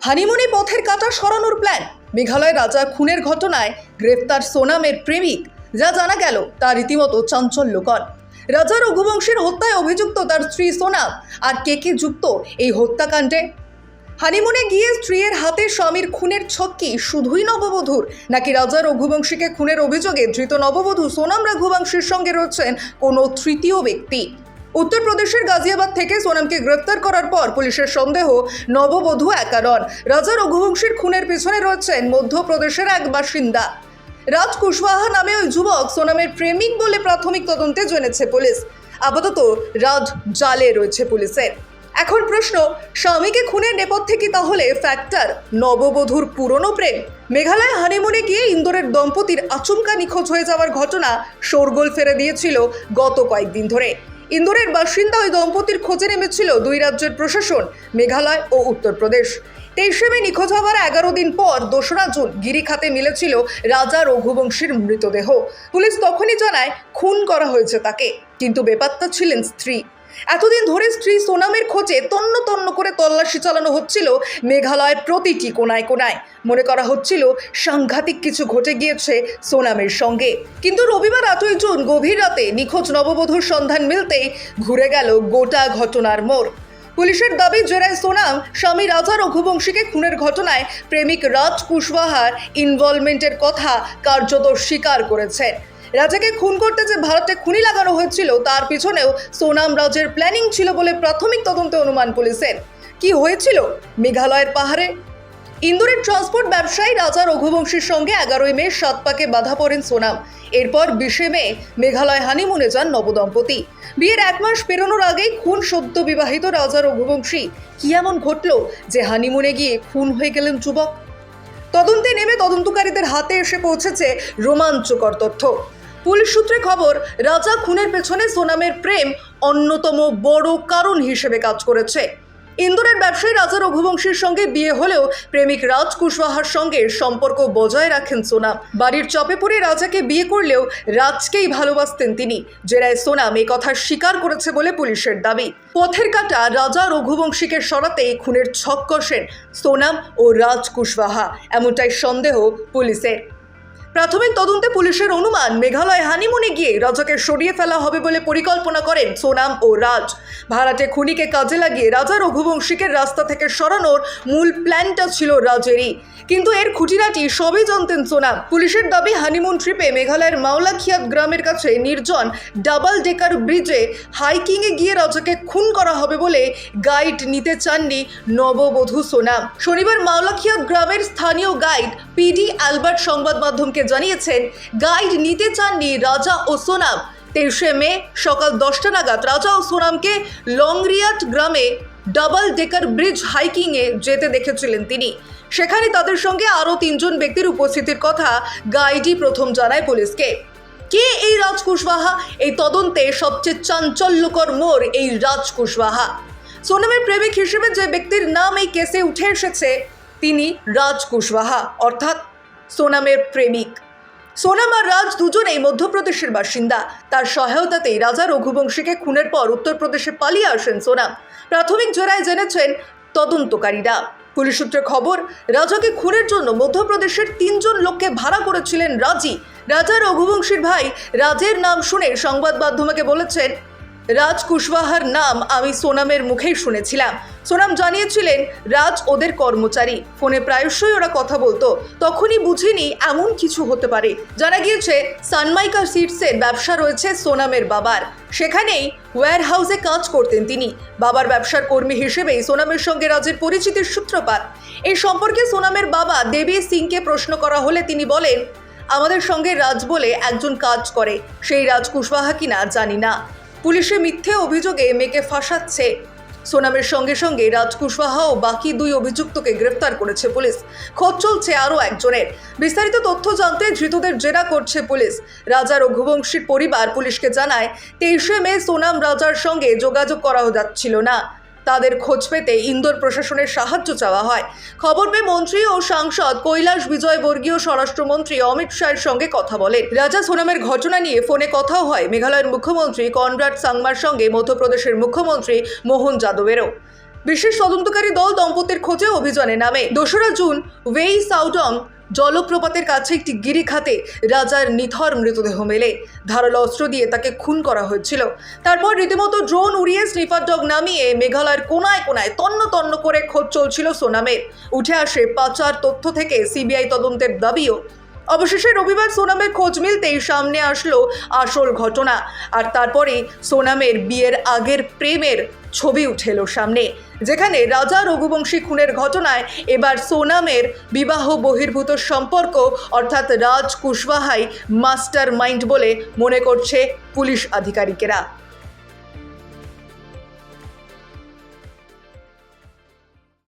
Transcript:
হানিমুনি পথের কাঁটা সরানোর প্ল্যান। মেঘালয় রাজা খুনের ঘটনায় গ্রেফতার সোনামের প্রেমিক, যা জানা গেল তা রীতিমতো চাঞ্চল্যকর। রাজা রঘুবংশের হত্যায় অভিযুক্ত তার স্ত্রী সোনাম, আর কে কে যুক্ত এই হত্যাকাণ্ডে? হানিমুনে গিয়ে স্ত্রীর হাতে স্বামীর খুনের ছক্কি, শুধুই নববধূর? নাকি রাজা রঘুবংশীকে খুনের অভিযোগে ধৃত নববধূ সোনাম রঘুবংশীর সঙ্গে রয়েছেন কোনো তৃতীয় ব্যক্তি? উত্তরপ্রদেশের গাজিয়াবাদ থেকে সোনামকে গ্রেপ্তার করার পর পুলিশের সন্দেহ, নববধূ একা নন রাজা রঘুবংশীর খুনের পেছনে রয়েছেন মধ্যপ্রদেশের এক বাসিন্দা। রাজ কুশওয়াহা নামে ওই যুবক সোনামের প্রেমিক বলে প্রাথমিক তদন্তে জেনেছে পুলিশ। আপাতত রাজ জালে রয়েছে পুলিশের। এখন প্রশ্ন, স্বামীকে খুনের নেপথ্যে কি তাহলে ফ্যাক্টর নববধূর পুরনো প্রেম? মেঘালয় হানিমুনে গিয়ে ইন্দোরের দম্পতির আচমকা নিখোঁজ হয়ে যাওয়ার ঘটনা শোরগোল ফেরে দিয়েছিল গত কয়েকদিন ধরে। ইন্দোরের বাসিন্দা ওই দম্পতির খোঁজে নেমেছিল দুই রাজ্যের প্রশাসন, মেঘালয় ও উত্তরপ্রদেশ। তেইশে মে নিখোঁজ হওয়ার এগারো দিন পর দোসরা জুন গিরিখাতে মিলেছিল রাজা রঘুবংশীর মৃতদেহ। পুলিশ তখনই জানায়, খুন করা হয়েছে তাকে, কিন্তু বেপাত্তা ছিলেন স্ত্রী। এতদিন ধরে স্ত্রী সোনামের খোঁজে তন্ন তন্ন করে তল্লাশি চালানো হচ্ছিল মেঘালয়ের প্রতিটি কোনায় কোনায়। মনে করা হচ্ছিল সাংঘাতিক কিছু ঘটে গিয়েছে সোনামের সঙ্গে। কিন্তু রবিবার আটই জুন গভীর রাতে নিখোঁজ নববধূর সন্ধান মিলতেই ঘুরে গেল গোটা ঘটনার মোড়। পুলিশের দাবি, জেরায় সোনাম স্বামী রাজা রঘুবংশীকে খুনের ঘটনায় প্রেমিক রাজ কুশওয়াহার ইনভলভমেন্টের কথা কার্যত স্বীকার করেছেন। রাজাকে খুন করতে যে ভারতে খুনি লাগানো হয়েছিল, তার পিছনেও সোনাম রাজের প্ল্যানিং ছিল বলে প্রাথমিক তদন্তে অনুমান পুলিশের। কি হয়েছিল? মেঘালয়ের পাহাড়ে? ইন্দোরের ট্রান্সপোর্ট ব্যবসায়ী রাজা রঘুবংশীর সঙ্গে এগারোই মে সাত পাকে বাধা পড়েন সোনাম। এরপর বিশে মে মেঘালয় হানিমুনে যান নবদম্পতি। বিয়ের এক মাস পেরোনোর আগেই খুন সদ্য বিবাহিত রাজা রঘুবংশী। কি এমন ঘটল যে হানিমুনে গিয়ে খুন হয়ে গেলেন যুবক? তদন্তে নেমে তদন্তকারীদের হাতে এসে পৌঁছেছে রোমাঞ্চকর তথ্য। পুলিশ সূত্রে খবর, রাজা খুনের পেছনে সোনামের প্রেম অন্যতম বড় কারণ হিসেবে কাজ করেছে। ইন্দোরের ব্যবসায়ী রাজা রঘুবংশীর সঙ্গে বিয়ে হলেও প্রেমিক রাজ কুশওয়াহার সঙ্গে সম্পর্ক বজায় রাখেন সোনাম। বাড়ির চপে পড়ে রাজাকে বিয়ে করলেও রাজকেই ভালোবাসতেন তিনি জেরায় সোনাম এ কথা স্বীকার করেছে বলে পুলিশের দাবি। পথের কাটা রাজা রঘুবংশীকে সরাতে খুনের ছক কষেন সোনাম ও রাজ কুশওয়াহা, এমনটাই সন্দেহ পুলিশের। প্রাথমিক তদন্তে পুলিশের অনুমান, মেঘালয় হানিমুনে গিয়ে রাজাকে সরিয়ে ফেলা হবে বলে পরিকল্পনা করেন সোনাম ও রাজ। ভাড়াটে খুনিকে কাজে লাগিয়ে রাজা রঘুবংশীকে রাস্তা থেকে সরানোর মূল প্ল্যানটা ছিল রাজেরই। কিন্তু এর খুঁটিনাটি সবই জানতেন সোনাম। পুলিশের দাবি, হানিমুন ট্রিপে মেঘালয়ের মাওলাখিয়াত গ্রামের কাছে নির্জন ডাবল ডেকার ব্রিজে হাইকিংয়ে গিয়ে রাজাকে খুন করা হবে বলে গাইড নিতে চাননি নববধূ সোনাম। শনিবার মাওলাখিয়াত গ্রামের স্থানীয় গাইড পিডি অ্যালবার্ট সংবাদ মাধ্যমকে জানিয়েছেন, গাইড নিতে চাননি রাজা ও সোনাম। তেইশে মে সকাল দশটা নাগাদ রাজা ও সোনামকে লংরিয়াট গ্রামে ডাবল ডেকার ব্রিজ হাইকিংয়ে যেতে দেখেছিলেন তিনি। সেখানে তাদের সঙ্গে আরও তিনজন ব্যক্তির উপস্থিতির কথা গাইডই প্রথম জানায় পুলিশকে। কে এই রাজ কুশওয়াহা এই তদন্তে সবচেয়ে চাঞ্চল্যকর মোড় এই রাজ কুশওয়াহা সোনামের প্রেমিক হিসেবে যে ব্যক্তির নাম এই কেসে উঠে এসেছে, তিনি রাজ কুশওয়াহা অর্থাৎ সোনামের প্রেমিক। সোনাম আর রাজ দুজনেই মধ্যপ্রদেশের বাসিন্দা। তার সহায়তাতেই রাজা রঘুবংশীকে খুনের পর উত্তরপ্রদেশে পালিয়ে আসেন সোনাম। প্রাথমিক জেরায় জেনেছেন তদন্তকারীরা। পুলিশ সূত্রে খবর, রাজাকে খুনের জন্য মধ্যপ্রদেশের তিনজন লোককে ভাড়া করেছিলেন রাজি। রাজা রঘুবংশীর ভাই রাজের নাম শুনে সংবাদ মাধ্যমকে বলেছেন রাজ কুশওয়াহার নাম আমি সোনামের মুখেই শুনেছিলাম। সোনাম জানিয়েছিলেন, রাজ ওদের কর্মচারী। ফোনে প্রায়শই ওরা কথা বলতো। তখনই বুঝিনি এমন কিছু হতে পারে। জানা গিয়েছে, সানমাইকা সিটসের ব্যবসা রয়েছে সোনামের বাবার। সেখানেই ওয়্যার হাউসে কাজ করতেন তিনি। বাবার ব্যবসার কর্মী হিসেবেই সোনামের সঙ্গে রাজের পরিচিতির সূত্রপাত। এই সম্পর্কে সোনামের বাবা দেবী সিংকে প্রশ্ন করা হলে তিনি বলেন, আমাদের সঙ্গে রাজ বলে একজন কাজ করে। সেই রাজ কুশওয়াহা কিনা জানি না। পুলিশে মিথ্যে অভিযোগে মেয়েকে ফাঁসাচ্ছে। সোনামের সঙ্গে সঙ্গে রাজ কুশওয়াহা ও বাকি দুই অভিযুক্তকে গ্রেফতার করেছে পুলিশ। খোঁজ চলছে আরও একজনের। বিস্তারিত তথ্য জানতে ধৃতদের জেরা করছে পুলিশ। রাজা রঘুবংশীর পরিবার পুলিশকে জানায়, তেইশে মে সোনাম রাজার সঙ্গে যোগাযোগ করা যাচ্ছিল না। তাদের খোঁজ পেতে ইন্দোর প্রশাসনের সাহায্য চাওয়া হয়। খবর পেয়ে মন্ত্রী ও সাংসদ কৈলাস বিজয় বর্গীয় স্বরাষ্ট্রমন্ত্রী অমিত শাহের সঙ্গে কথা বলেন। রাজা সোনামের ঘটনা নিয়ে ফোনে কথাও হয়। মেঘালয়ের মুখ্যমন্ত্রী কনরাড সাংমার সঙ্গে মধ্যপ্রদেশের মুখ্যমন্ত্রী মোহন যাদবেরও। বিশেষ তদন্তকারী দল দম্পতির খোঁজে অভিযানে নামে। দোসরা জুন ওয়েই সাউডং জলপ্রপাতের কাছে একটি গিরিখাতে রাজার নিথর মৃতদেহ মেলে। ধারালো অস্ত্র দিয়ে তাকে খুন করা হয়েছিল। তারপর রীতিমতো ড্রোন উড়িয়ে স্নিফার ডগ নামিয়ে মেঘালয়ের কোনায় কোনায় তন্ন তন্ন করে খোঁজ চলছিল সোনামের। উঠে আসে পাচার তথ্য থেকে সিবিআই তদন্তের দাবিও। অবশেষে রবিবার সোনামের খোঁজ মিলতেই সামনে আসলো আসল ঘটনা। আর তারপরে সোনামের বিয়ের আগের প্রেমের ছবি উঠে এলো সামনে, যেখানে রাজা রঘুবংশী খুনের ঘটনায় এবার সোনামের বিবাহ বহির্ভূত সম্পর্ক, অর্থাৎ রাজ কুশবাহাই মাস্টার মাইন্ড বলে মনে করছে পুলিশ আধিকারিকেরা।